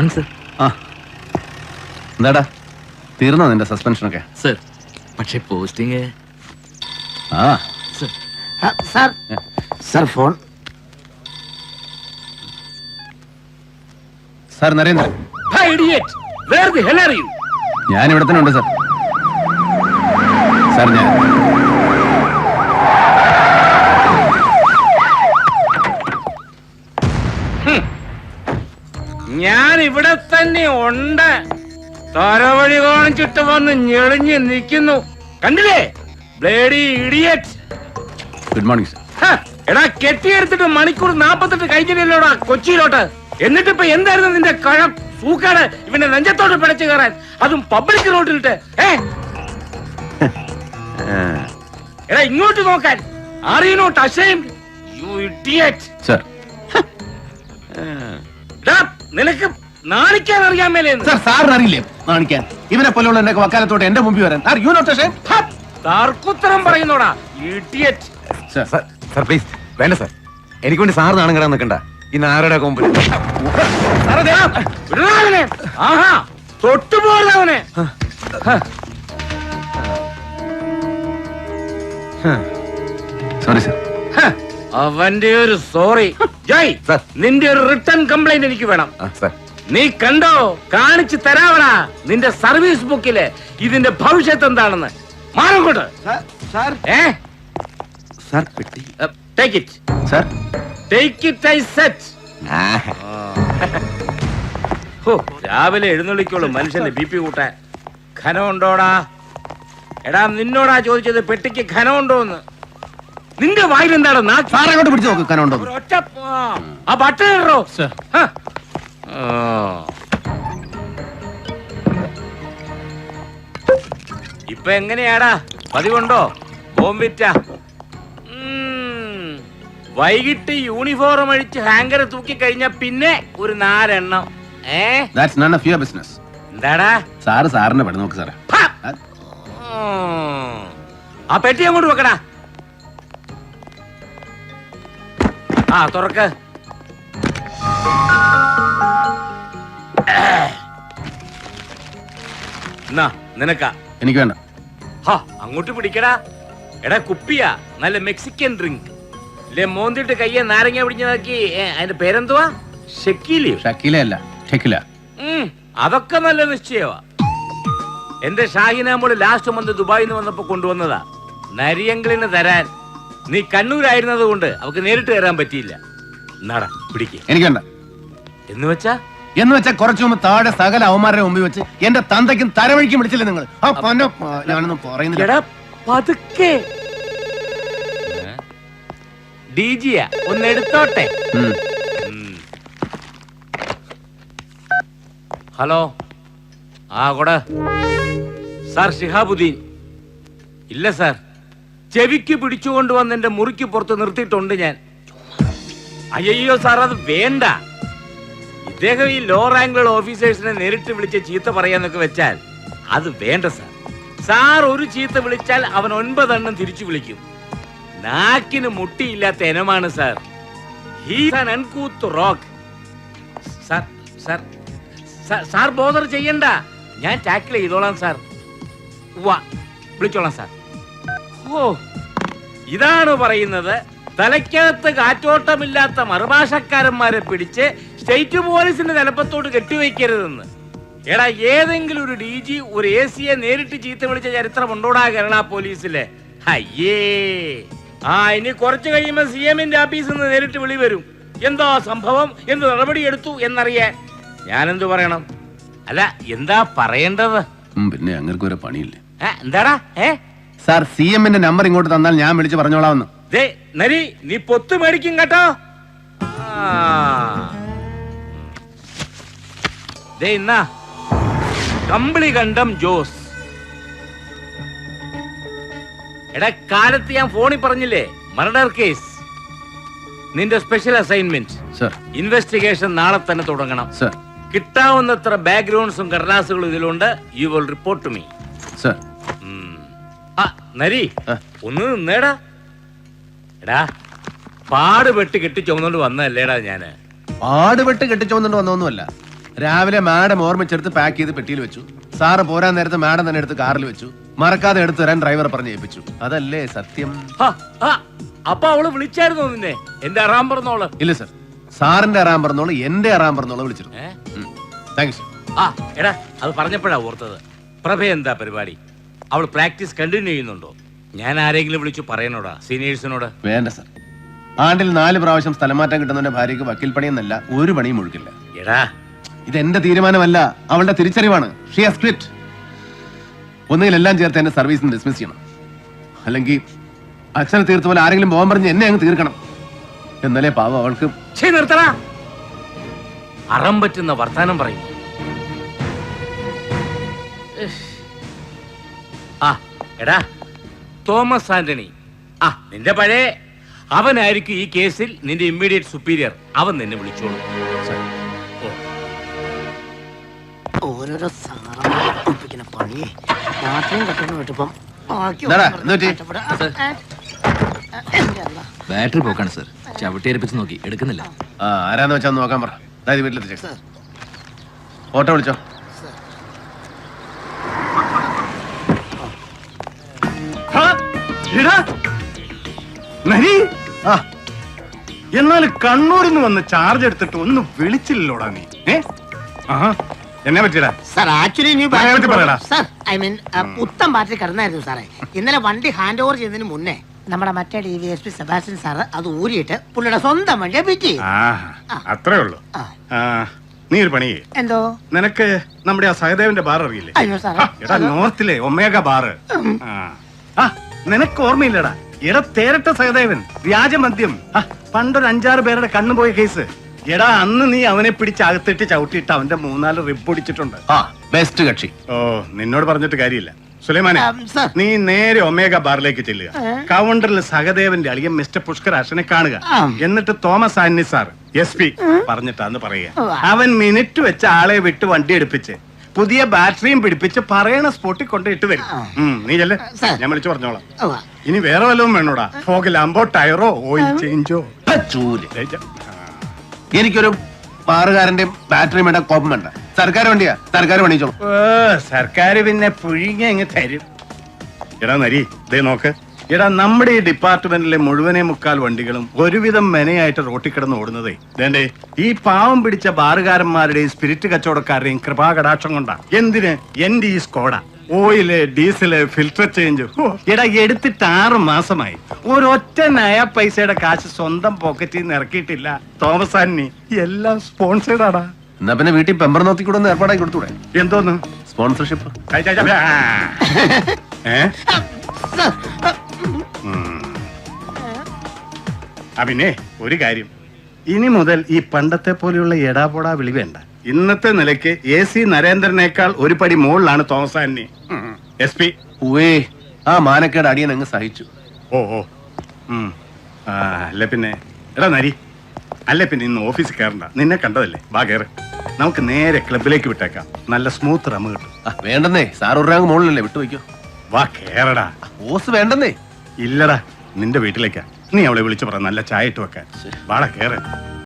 Morning sir ആ. എന്താടാ? തീർന്നോ നിന്റെ സസ്പെൻഷനൊക്കെ? സർ പക്ഷേ പോസ്റ്റിംഗ് ആ. Sir. Sir sir phone. Sir Narendran? ഞാൻ ഇവിടെ തന്നെ ഉണ്ട് സാർ. സാർ ഞാൻ ഇവിടെ തന്നെ ഉണ്ട്. തരവഴി കാണിച്ചിട്ട് വന്ന് ഞെളിഞ്ഞ് നിൽക്കുന്നു. കണ്ടില്ലേ? Bloody idiot good morning sir എടാ കെട്ടിയെടുത്തിട്ട് മണിക്കൂർ നാപ്പത്തെട്ട് കഴിഞ്ഞില്ലല്ലോടാ കൊച്ചിയിലോട്ട്. എന്നിട്ട് ഇപ്പൊ എന്തായിരുന്നു നിന്റെ കഴം? സൂക്കാട്. ഇവന്റെ നെഞ്ചത്തോട് പിടച്ചു കയറാൻ. അതും പബ്ലിക് റോഡിലിട്ട് ഏ? എടാ ഇങ്ങോട്ട് നോക്കാൻ. Are you not ashamed you idiot sir നിനക്ക് നാണിക്കാൻ അറിയാൻ മേലെന്ന്. സാർ സാറിന് അറിയില്ലേ? കാണിക്കാൻ ഇവനെ പോലെയുള്ള എന്റെ വക്കാലത്തോട്ട് എന്റെ മുമ്പിൽ വരാൻ. യു നോട്ട് തർക്കുത്തരം പറയുന്നോടാ idiot sir sir sir please വേണ്ട സാർ എനിക്ക് വേണ്ടി സാർ നാണം കിടാൻ നിൽക്കണ്ട. ഇന്ന് ആരുടെ കൊമ്പിൽ വിടടാ ആഹാ തൊട്ടുപോലവനെ സോറി സാർ അവന്റെ ഒരു സോറി. ജയ്. നിന്റെ ഒരു റിട്ടേൺ കംപ്ലൈന്റ് എനിക്ക് വേണം. സാർ നീ കണ്ടോ? കാണിച്ചു തരാവടാ. നിന്റെ സർവീസ് ബുക്കിൽ ഇതിന്റെ ഭവിഷ്യത്ത് എന്താണെന്ന്. മാറിക്കോട്ട് സാർ. ഏ? സാർ പെട്ടി. Take it sir. Take it I said ഹോ, രാവിലെ എഴുന്നള്ളിക്കോളൂ മനുഷ്യന്റെ ബി പി കൂട്ടാൻ. ഖനമുണ്ടോടാ എടാ നിന്നോടാ ചോദിച്ചത് പെട്ടിക്ക് ഘനമുണ്ടോന്ന്. നിന്റെ വായിൽ എന്താണ് പിടിച്ചു നോക്ക് ഒരൊറ്റ ആ, ബട്ടൺ ഇടറോ. ഇപ്പൊ എങ്ങനെയാടാ? പതിവുണ്ടോ? ബോംബിറ്റ. വൈകിട്ട് യൂണിഫോം അഴിച്ച് ഹാങ്കർ തൂക്കി കഴിഞ്ഞ പിന്നെ ഒരു നാലെണ്ണം. ഏ? That's none of your business എന്താടാ? സാറ് സാറിന്റെ പണി നോക്ക് സാറേ. ആ പെട്ടി അങ്ങോട്ട് വെക്കടാ. ആ തുറക്ക്. എന്നാ നിനക്കാ? എനിക്ക് വേണ്ട. ഹാ അങ്ങോട്ട് പിടിക്കടാ. എടാ കുപ്പിയാ. നല്ല മെക്സിക്കൻ ഡ്രിങ്ക്. ഇല്ലേ മോന്തിട്ട് കയ്യെ നാരങ്ങ പിടിഞ്ഞതാക്കി അതിന്റെ പേരെന്തുവാ? ഷക്കീല. അതൊക്കെ നല്ല നിശ്ചയമാ എന്റെ ഷാഹിനാമോൾ ലാസ്റ്റ് മന്ത് ദുബായിൽ നിന്ന് വന്നപ്പോ കൊണ്ടുവന്നതാ. നരിയങ്കളിന് തരാൻ. നീ കണ്ണൂരായിരുന്നത് കൊണ്ട് അവക്ക് നേരിട്ട് തരാൻ പറ്റിയില്ല. നട പിടിക്ക്. എനിക്ക് വേണ്ട. എന്ന് വെച്ചാ? എന്ന് വെച്ചാൽ കുറച്ചു മുമ്പ് താഴെ സകല അവന്മാരുടെ മുമ്പിൽ വെച്ച് എന്റെ തന്തയ്ക്കും തരവഴിക്കും വിളിച്ചില്ല നിങ്ങൾ ആ പൊന്നോ ആ, ഞാനൊന്നും പറയുന്നില്ല. എടാ പതുക്കെ. ഡി ജിയാ ഒന്ന് എടുത്തോട്ടെ? ഉം. ഉം. ഹലോ? ആ കൊട. സാർ ഷിഹാബുദ്ദീൻ. ഇല്ല സാർ. ചെവിക്ക് പിടിച്ചുകൊണ്ട് വന്ന് എന്റെ മുറിക്ക് പുറത്ത് നിർത്തിയിട്ടുണ്ട് ഞാൻ. അയ്യോ സാർ അത് വേണ്ട. ഇദ്ദേഹം ഈ ലോ റാങ്കുള്ള ഓഫീസേഴ്സിനെ നേരിട്ട് വിളിച്ച് ചീത്ത പറയാന്നൊക്കെ വെച്ചാൽ അത് വേണ്ട സാർ സാർ ഒരു ചീത്ത വിളിച്ചാൽ അവൻ ഒൻപതെണ്ണം തിരിച്ചു വിളിക്കും. നാക്കിന് മുട്ടിയില്ലാത്ത ഇനമാണ് sir rock sir- sir bother ചെയ്യണ്ട. ഞാൻ ടാക്കിൾ ചെയ്തോളാം സാർ വാ വിളിച്ചോളാം സാർ ഓ ഇതാണ് പറയുന്നത്. തലയ്ക്കകത്ത് കാറ്റോട്ടമില്ലാത്ത മറുഭാഷക്കാരന്മാരെ പിടിച്ച് സ്റ്റേറ്റ് പോലീസിന്റെ തലപ്പത്തോട് കെട്ടിവെക്കരുതെന്ന് എടാ ഏതെങ്കിലും ഒരു ഡി ജി ഒരു എ സിയെ നേരിട്ട് ചീത്ത വിളിച്ച ചരിത്രം ഉണ്ടോടാ കേരള പോലീസിലെ? അയ്യേ ആ ഇനി കുറച്ച് കഴിയുമ്പോ സി എമ്മിന്റെ ഓഫീസിൽ നിന്ന് നേരിട്ട് വിളി വരും. എന്തോ സംഭവം? എന്ത് നടപടി എടുത്തു എന്നറിയാൻ. ഞാനെന്തു പറയണം? അല്ല എന്താ പറയേണ്ടത്? പിന്നെ അങ്ങനെ ഒരു പണിയില്ലേ? ഏ, എന്താടാ? ഏ? സാർ സി എമ്മിന്റെ നമ്പർ ഇങ്ങോട്ട് തന്നാൽ ഞാൻ വിളിച്ച് പറഞ്ഞോളാമെന്ന്. ദേ നരി നീ പൊത്ത് മേടിക്കും കേട്ടോ. ആ. കണ്ടം ജോസ്. എടാ കാലത്ത് ഞാൻ ഫോണിൽ പറഞ്ഞില്ലേ? Murder case. നിന്റെ സ്പെഷ്യൽ അസൈൻമെന്റ് സർ. ഇൻവെസ്റ്റിഗേഷൻ നാളെ തന്നെ തുടങ്ങണം. സർ. കിട്ടാവുന്നത്ര ബാക്ക്ഗ്രൗണ്ട്സും കടലാസുകളും ഇതിലുണ്ട്. You will report to me sir. ആ നരി. ഒന്ന് നിന്നേടാ. എടാ പാടുപെട്ട് കെട്ടി ചുമന്നോണ്ട് വന്നല്ലേടാ ഞാൻ. പാടുപെട്ട് കെട്ടിച്ചോന്നിട്ട് വന്നൊന്നുമല്ല രാവിലെ മാഡം ഓർമ്മിച്ചെടുത്ത് പാക്ക് ചെയ്ത് പെട്ടിയിൽ വെച്ചു. സാറ് പോരാൻ നേരത്ത് മാഡം തന്നെ എടുത്ത് കാറിൽ വെച്ചു. മറക്കാതെ എടുത്തു തരാൻ ഡ്രൈവർ പറഞ്ഞ് ഏൽപ്പിച്ചു. അതല്ലേ സത്യം? അപ്പൊ അവൾ വിളിച്ചായിരുന്നു നിന്നെ? എന്റെ അറാം പറഞ്ഞോൾ. ഇല്ല സർ. സാറിന്റെ അറാം പറഞ്ഞോൾ എന്റെ അറാം പറഞ്ഞോൾ വിളിച്ചിരുന്നു. ഏ? താങ്ക് യു ആ എടാ അത് പറഞ്ഞപ്പോഴാ ഓർത്തത്. പ്രഭ എന്താ പരിപാടി? അവൾ പ്രാക്ടീസ് കണ്ടിന്യൂ ചെയ്യുന്നുണ്ടോ? ഞാൻ ആരെങ്കിലും വിളിച്ചു പറയണോടാ സീനിയേഴ്സിനോട്? വേണ്ട സർ. ആണ്ടിൽ നാല് പ്രാവശ്യം സ്ഥലമാറ്റം കിട്ടുന്നവന്റെ ഭാര്യയ്ക്ക് വക്കീൽ പണിയെന്നല്ല ഒരു പണിയും ഒഴുക്കില്ല. എടാ ഇത് എന്റെ തീരുമാനമല്ല അവളുടെ തിരിച്ചറിവാണ്. ഷീ ഹാസ് ക്വിറ്റ് ഒന്നുകിൽ എല്ലാം ചേർത്ത് എന്റെ നിന്ന് ഡിസ്മിസ് ചെയ്യണം. അല്ലെങ്കിൽ അച്ഛനെ തീർത്ത പോലെ ആരെങ്കിലും പോകാൻ പറഞ്ഞ് എന്നെ അങ്ങ് തീർക്കണം. എന്നാലേ പാവം അവൾക്ക് അറം പറ്റുന്ന വർത്താനം പറയും. ആ എടാ തോമസ് ആന്റണി. ആ നിന്റെ പഴയ അവനായിരിക്കും ഈ കേസിൽ നിന്റെ ഇമ്മീഡിയറ്റ് സുപ്പീരിയർ അവൻ നിന്നെ വിളിച്ചോളൂ. ഓരോരോ സാറന്മാരെ ഒപ്പിക്കുന്ന പണിയെ. രാത്രിയും കട്ടണം വിട്ടപ്പം. ആ, ആ, ആ. ബാറ്ററി പോക്കാണ് സർ. ചവിട്ടിയേൽപ്പിച്ച് നോക്കി. എടുക്കുന്നില്ല. ആ. ആരാന്ന് വെച്ചാൽ നോക്കാൻ പറ. അതായത് സർ, ഓട്ടോ വിളിച്ചോ. ആ എന്നാൽ കണ്ണൂരിൽ നിന്ന് വന്ന് ചാർജ് എടുത്തിട്ട് ഒന്ന് വിളിച്ചില്ലല്ലോടാ നീ. ഏ? ആഹാ. എന്നെ പറ്റിയടാ സർ ആക്ച്വലി നീ പറയാൻ പറ്റി പറയടാ. സർ ഐ മീൻ പുത്തൻ ബാറ്ററി കിടന്നായിരുന്നു സാറേ. ഇന്നലെ വണ്ടി ഹാൻഡ് ഓവർ ചെയ്തതിന് മുന്നേ നമ്മുടെ മറ്റേ D V S P Sebastian sir അത് ഊരിയിട്ട് പുള്ളിയുടെ സ്വന്തം വണ്ടിയെ പിറ്റി ആ. അത്രേ ഉള്ളൂ. ആ. ആ നീ ഒരു പണി ചെയ്യ്. എന്തോ? നിനക്ക് നമ്മുടെ ആ സഹദേവന്റെ ബാർ അറിയില്ലേ? അയ്യോ സാറേ ആ, എടാ നോർത്തിലെ ഒമേഗ ബാറ് ആ. ആ നിനക്ക് ഓർമ്മയില്ലടാ. എടാ തേരട്ട സഹദേവൻ വ്യാജമദ്യം. ആ, പണ്ടൊരു അഞ്ചാറ് പേരുടെ കണ്ണു പോയ കേസ് എടാ അന്ന് നീ അവനെ പിടിച്ച് അകത്തിട്ട് ചവിട്ടിയിട്ട് അവന്റെ മൂന്നാൽ റിബ് ഒടിച്ചിട്ടുണ്ട് ആ ബെസ്റ്റ് കക്ഷി. ഓ നിന്നോട് പറഞ്ഞിട്ട് കാര്യമില്ല. സുലൈമാനെ. നീ നേരെ ഒമേഗ ബാറിലേക്ക് ചെല്ലുക? കൗണ്ടറിൽ സഹദേവന്റെ അളിയൻ മിസ്റ്റർ പുഷ്കർ അഷനെ കാണുക. എന്നിട്ട് തോമസ് ആന്നി സാർ എസ് പി പറഞ്ഞിട്ടാന്ന് പറയുക. അവൻ മിനിറ്റ് വെച്ച് ആളെ വിട്ട് വണ്ടി എടുപ്പിച്ച് പുതിയ ബാറ്ററിയും പിടിപ്പിച്ച് പറയണ സ്പോട്ടിൽ കൊണ്ട് ഇട്ട് വരും ഉം, നീ ചെല്ലേ. ഞാൻ വിളിച്ചു പറഞ്ഞോളാം. ഇനി വേറെ വല്ലതും വേണോടാ? ഫോഗിലാമ്പോ ടയറോ ഓയിൽ ചേഞ്ചോ? ആ, ചൂൽ എനിക്കൊരു പാറുകാരന്റെ ബാറ്ററി വേണ്ട കോപ്പം വേണ്ട. സർക്കാർ വണ്ടിയാ. സർക്കാർ പണിയിച്ചോളൂ. ഓ സർക്കാർ പിന്നെ പുഴുങ്ങി അങ്ങ് തരും. എടാ നരി ദേ നോക്ക്. എടാ നമ്മുടെ ഈ ഡിപ്പാർട്ട്മെന്റിലെ മുഴുവനെ മുക്കാൽ വണ്ടികളും ഒരുവിധം മെനയായിട്ട് റോട്ടിൽ കിടന്ന് ഓടുന്നതേ. ദേണ്ടേ ഈ പാവം പിടിച്ച ബാറുകാരന്മാരുടെയും സ്പിരിറ്റ് കച്ചവടക്കാരുടെയും കൃപാകടാക്ഷം കൊണ്ടാ. എന്തിന്? എന്റെ ഈ Skoda. Oil diesel filter change. എടാ എടുത്തിട്ട് ആറ് മാസമായി. ഒരൊറ്റ നയ പൈസയുടെ കാശ് സ്വന്തം പോക്കറ്റിൽ നിന്ന് ഇറക്കിയിട്ടില്ല. തോമസ് ആന്നി എല്ലാം സ്പോൺസേഡ് ആടാ. എന്നാ പിന്നെ വീട്ടിൽ പെമ്പർ നോക്കിക്കൂടെ കൂടെ ഏർപ്പാടാക്കി കൊടുത്തൂടെ? എന്തോന്ന്? സ്പോൺസർഷിപ്പ് പിന്നെ ഒരു കാര്യം. ഇനി മുതൽ ഈ പണ്ടത്തെ പോലെയുള്ള എടാപോടാ വിളി വേണ്ട. ഇന്നത്തെ നിലയ്ക്ക് എ സി നരേന്ദ്രനേക്കാൾ ഒരു പടി മുകളിലാണ് തോമസ് ആന്റണി. S P. ഉവേ ആ മാനക്കേട് അടിയൻ അങ്ങ് സഹിച്ചു. ഓ ഓ. ഉം. ആ, അല്ല പിന്നെ? എടാ നരി അല്ല പിന്നെ ഇന്ന് ഓഫീസിൽ കയറണ്ട. നിന്നെ കണ്ടതല്ലേ? വാ കയറ് നമുക്ക് നേരെ ക്ലബിലേക്ക് വിട്ടേക്കാം. നല്ല സ്മൂത്ത് റമ്മ് കിട്ടും. ആ, വേണ്ടെന്നേ. സാർ ഒരു റാങ്ക് മുകളിലല്ലേ വിട്ടുവയ്ക്കോ വാ കേറടാ. ഓസ് വേണ്ടെന്നേ. ഇല്ലടാ നിന്റെ വീട്ടിലേക്കാ. നീ അവളെ വിളിച്ചു പറ നല്ല ചായ ഇട്ട് വെക്കാൻ. വാടാ കേറ്.